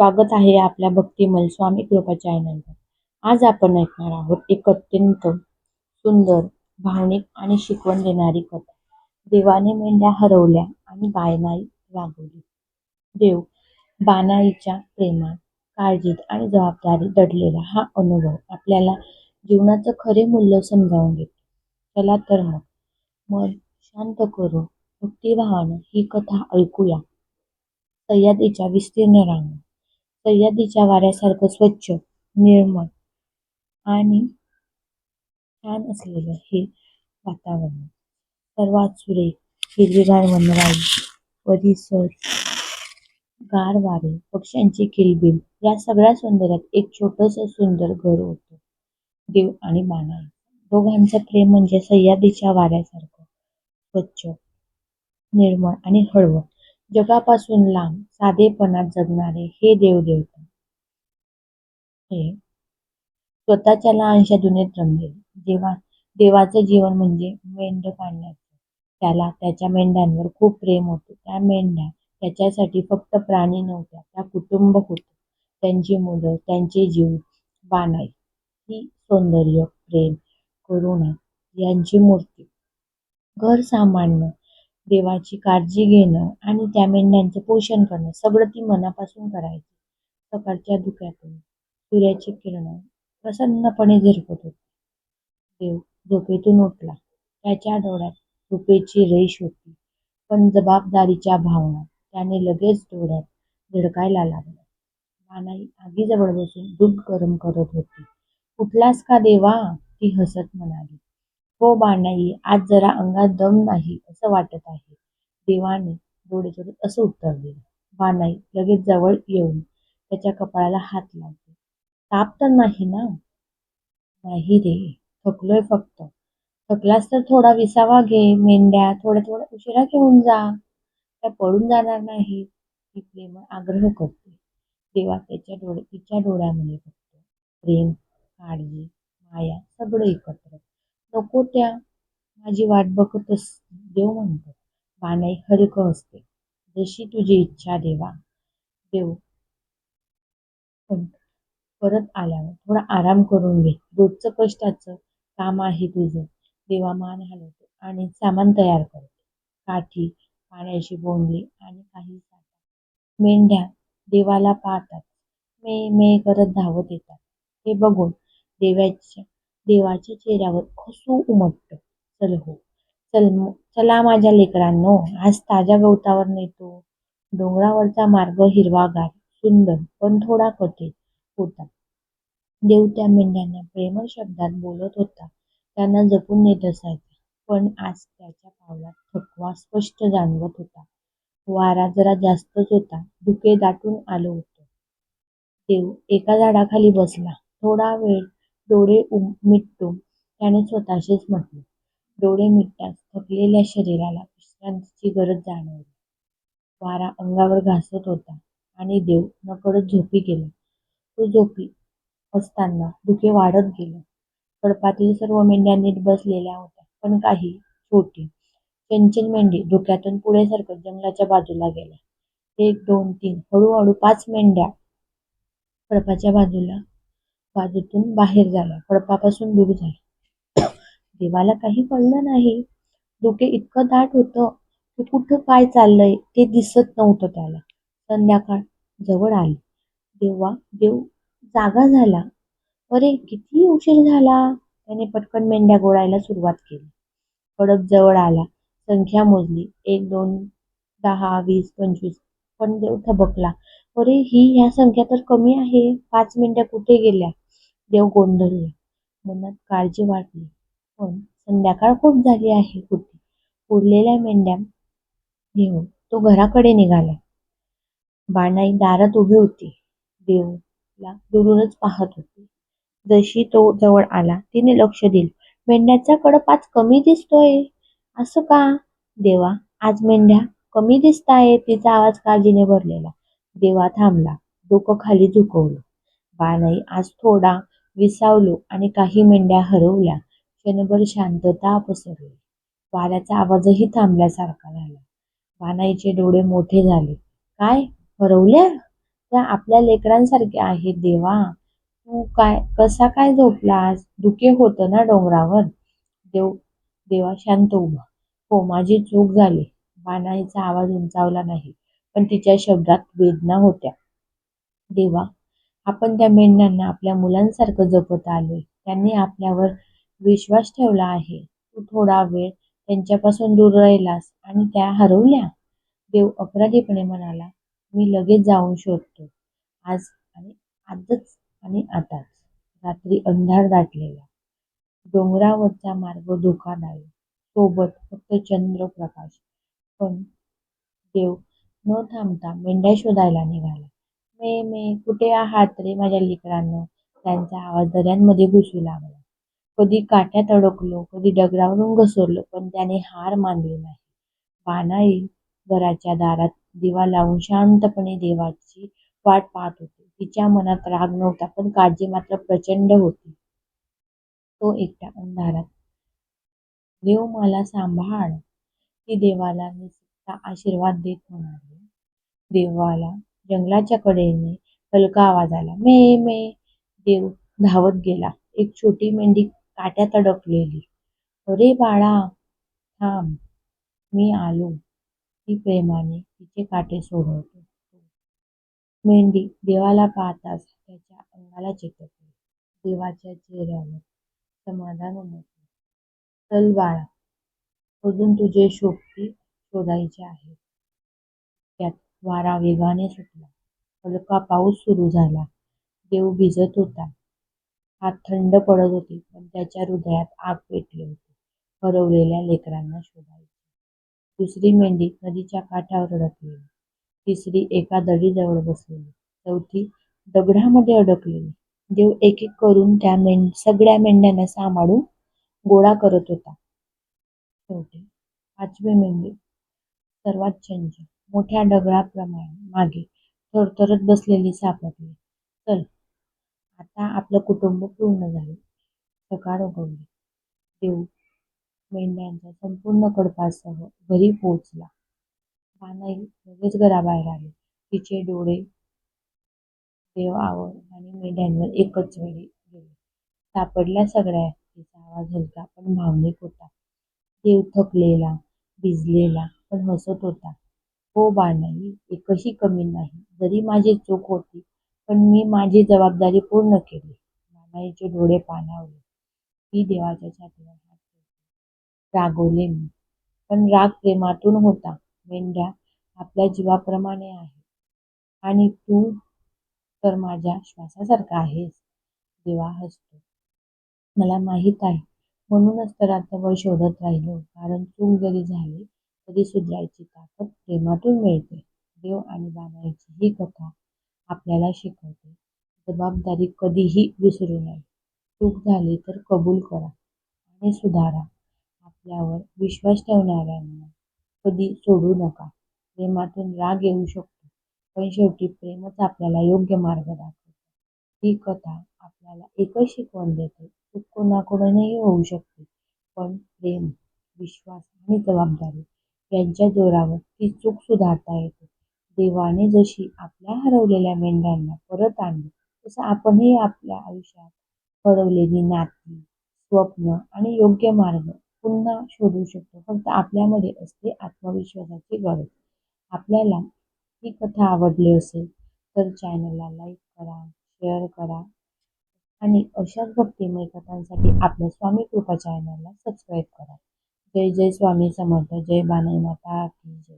स्वागत आहे आपल्या भक्तिमल स्वामी कृपा चॅनलवर. आज आपण ऐकणार आहोत एक अत्यंत सुंदर भावनिक आणि शिकवण देणारी कथा. देवाने मेंढ्या हरवल्या आणि बायनाई रागवली. देव बानाईच्या प्रेमात काळजीत आणि जबाबदारीत दडलेला हा अनुभव आपल्याला जीवनाचं खरे मूल्य समजावून देतो. चला तर मग मन शांत करू भक्तिभावानं ही कथा ऐकूया. सह्याद्रीच्या विस्तीर्ण रांगा. सह्याद्रीच्या वाऱ्यासारखं स्वच्छ निर्मळ आणि छान असलेलं हे वातावरण. सर्वात सुरेख हिरवीगार वनराई परिसर गार वारे पक्ष्यांची किलबिल या सगळ्या सौंदर्यात एक छोटस सुंदर घर होतं. देव आणि बानाई दोघांचं प्रेम म्हणजे सह्याद्रीच्या वाऱ्यासारखं स्वच्छ निर्मळ आणि हळवं. जगापासून लांब साधेपणात जगणारे हे देवदेवता हे स्वतःच्या लहानशा दुनियेत रमलेले. देवा देवाचं जीवन म्हणजे मेंढ पाळण्याचं त्याला त्याच्या मेंढ्यांवर खूप प्रेम होतं. त्या मेंढ्या त्याच्यासाठी फक्त प्राणी नव्हत्या त्या कुटुंब होतं. त्यांची मुलं त्यांचे जीव बाणाई ही सौंदर्य प्रेम करुणा यांची मूर्ती. घर सामान्य देवाची काळजी घेणं आणि त्या मेंढ्यांचं पोषण करणं सगळं ती मनापासून करायची. सकाळच्या धुक्यातून सूर्याची किरणं प्रसन्नपणे झिरपत होती. देव झोपेतून उठला. त्याच्या डोळ्यात झोपेची रेष होती. पण जबाबदारीच्या भावना त्याने लगेच डोळ्यात झिडकायला लागल्या. मानाई आगीजवळ बसून दूध गरम करत होती. उठलास का देवा? ती हसत म्हणाली. हो बाणाई आज जरा अंगात दम नाही असं वाटत आहे. देवाने डोळे चोरत असं उत्तर दिलं. बानाई लगेच जवळ येऊन त्याच्या कपाळाला हात लावते. ताप तर नाही ना? नाही रे थकलोय फक्त. थकलास तर थोडा विसावा घे मेंढ्या थोड्या थोड्या उशिरा घेऊन जा. त्या पळून जाणार नाही. ती प्रेमळ आग्रह करते. देवा त्याच्या डोळे तिच्या डोळ्यामध्ये बघतो प्रेम काळजी माया सगळं एकत्र नको त्या. माझी वाट बघतच देव म्हणतो. बाणाई हरकं असते. जशी तुझी इच्छा देवा. देव. पण परत आल्यावर थोडा आराम करून घे. रोजचं कष्टाचं काम आहे तुझं. देवा मान हलवतो आणि सामान तयार करतो काठी पाण्याची बोंडली आणि काही साठा. मेंढ्या देवाला पाहतात. मे मे करत धावत येतात. हे बघून देवाच्या देवाच्या चेहऱ्यावर हसू उमटतं. चल हो. चल चला माझ्या लेकरांनो आज ताज्या गवतावर नेतो. डोंगरावरचा मार्ग हिरवागार सुंदर पण थोडा कठीण होता. देव त्या मेंढ्यांना प्रेमळ शब्दात बोलत होता. त्यांना जपून नेत असायचा पण आज त्याच्या पावलात थकवा स्पष्ट जाणवत होता. वारा जरा जास्तच होता धुके दाटून आलो होतो. देव एका झाडाखाली बसला. थोडा वेळ डोळे मिटून त्याने स्वतःशीच म्हटले. डोळे मिटताच थकलेल्या शरीराला विश्रांतीची गरज जाणवली. वारा अंगावर घासत होता आणि देव नकळत झोपी गेला. तो झोपी असताना धुके वाढत गेलं. कळपातील सर्व मेंढ्या नीट बसलेल्या होत्या पण काही छोटी चंचल मेंढी धुक्यातून पुढे सरकत जंगलाच्या बाजूला गेल्या. एक दोन तीन हळूहळू पाच मेंढ्या कळपाच्या बाजूला बाजूतून बाहेर झाला कळपापासून दूर झाला देवाला काही कळलं नाही. डोके इतकं दाट होतं की कुठं काय चाललंय ते दिसत नव्हतं त्याला. संध्याकाळ जवळ आली. देवा देव जागा झाला. अरे किती उशीर झाला? त्याने पटकन मेंढ्या गोळायला सुरुवात केली. कडक जवळ आला. संख्या मोजली. एक दोन दहा वीस पंचवीस. पण देव थबकला. अरे ही ह्या संख्या तर कमी आहे. पाच मेंढ्या कुठे गेल्या? देव गोंधळला मनात काळजी वाटली. पण संध्याकाळ खूप झाली आहे कुठे? उरलेल्या मेंढ्या घेऊन तो घराकडे निघाला. बाणाई दारात उभी होती. देवला दुरूनच पाहत होती. जशी तो जवळ आला तिने लक्ष दिलं. मेंढ्याचा कडपाच कमी दिसतोय. असं का? देवा आज मेंढ्या कमी दिसताय तिचा आवाज काळजीने भरलेला. देवा थांबला. डोकं खाली झुकवलं. बाणाई आज थोडा विसावलो आणि काही मेंढ्या हरवल्या. क्षणभर शांतता पसरली. वाऱ्याचा आवाजही थांबल्यासारखा झाला बाणाईचे डोळे मोठे झाले. काय? हरवल्या? त्या आपल्या लेकरांसारख्या आहेत देवा. तू काय कसा काय झोपलास? धुके होतं ना डोंगरावर? देव देवा शांत उभा. हो माझी चूक झाली. बाणाईचा आवाज उंचावला नाही पण तिच्या शब्दात वेदना होत्या. देवा आपण त्या मेंढ्यांना आपल्या मुलांसारखं जपत आलोय. त्यांनी आपल्यावर विश्वास ठेवला आहे. तू थोडा वेळ त्यांच्यापासून दूर राहिलास आणि त्या हरवल्या. देव अपराधीपणे म्हणाला मी लगेच जाऊन शोधतो. आज आणि आजच आणि आताच. रात्री अंधार दाटलेला. डोंगरावरचा मार्ग धोकादायक सोबत फक्त चंद्रप्रकाश पण देव न थांबता मेंढ्या शोधायला निघाला. मे मे कुठे आहात रे माझ्या लेकरांनो त्यांचा आवाज दऱ्यांमध्ये घुसू लागला. कधी काठ्यात अडकलो कधी डगरावरून घसरलो पण त्याने हार मानली नाही. बानाई घराच्या दारात दिवा लावून शांतपणे देवाची वाट पाहत होती. तिच्या मनात राग नव्हता पण काळजी मात्र प्रचंड होती. तो एकट्या अंधारात देव मला सांभाळ ती देवाला निसता आशीर्वाद देत म्हणाली. देवाला जंगलाच्या कडेने हलका आवाज आला. मे मे. देव धावत गेला. एक छोटी मेंढी काट्यात अडकलेली अरे बाळा थांब. मी आलो. ती प्रेमाने तिचे काटे सोडवतो. मेंढी देवाला पाहताच त्याच्या अंगाला चिकटली. देवाच्या चेहऱ्यावर समाधान उमटले. चल बाळा अजून तुझे शोभती शोधायचे आहे त्यात वारा वेगाने सुटला. हलका पाऊस सुरू झाला. देव भिजत होता. हात थंड पडत होते पण त्याच्या हृदयात आग पेटली होती. हरवलेल्या लेकरांना शोधायचे. दुसरी मेंढी नदीच्या काठावर अडकलेली. तिसरी एका दडीजवळ बसलेली. चौथी दगडामध्ये अडकलेली. देव एक एक करून त्या मेंढ सगळ्या मेंढ्यांना सांभाळून गोळा करत होता. शेवटी पाचवी मेंढी सर्वात चंचल. मोठ्या दगडाप्रमाणे मागे थरथरत बसलेली सापडली. चल आता आपलं कुटुंब पूर्ण झाले. सकाळ उगवली. देऊ मेंढ्यांच्या संपूर्ण कडपासह घरी पोहोचला. बानाई लगेच घराबाहेर आली. तिचे डोळे देवावर आणि मेंढ्यांवर एकच वेळी गेले. सापडल्या सगळ्या तिचा आवाज हलका पण भावनिक होता. देव थकलेला भिजलेला पण हसत होता. हो बानाई एकही कमी नाही. जरी माझी चूक होती पण मी माझी जबाबदारी पूर्ण केली. मामाईचे डोळे पाणावले. ती देवाच्या छातीवर हात रागवले मी. पण राग प्रेमातून होता. मेंढ्या आपल्या जीवाप्रमाणे आहे. आणि तू तर माझ्या श्वासासारखा आहेस. देवा हसतो. मला माहीत आहे. म्हणूनच तर रात्रभर शोधत राहिलो. कारण चूक जरी झाली कधी सुधारायची ताकद प्रेमातून मिळते. देव आणि बानाईची ही कथा आपल्याला शिकवते. जबाबदारी कधीही विसरू नये. चूक झाली तर कबूल करा आणि सुधारा. आपल्यावर विश्वास ठेवणाऱ्यांना कधी सोडू नका. प्रेमातून राग येऊ शकतो पण शेवटी प्रेमच आपल्याला योग्य मार्ग दाखवतो. ही कथा आपल्याला एकच शिकवण देते. चूक कोणाकडूनही होऊ शकते पण प्रेम विश्वास आणि जबाबदारी यांच्या जोरावर ती चूक सुधारता येते. देवाने जशी आपल्या हरवलेल्या मेंढ्यांना परत आणली तसं आपणही आपल्या आयुष्यात हरवलेली नाती स्वप्न आणि योग्य मार्ग पुन्हा शोधू शकतो. फक्त आपल्यामध्ये असते आत्मविश्वासाची गरज. आपल्याला ही कथा आवडली असेल तर चॅनलला लाईक करा शेअर करा आणि अशाच भक्तिमय कथांसाठी आपल्या स्वामी कृपा चॅनलला सबस्क्राईब करा. જય જય સ્વામી સમર્થ જય બાનાઈ માતા કી જય.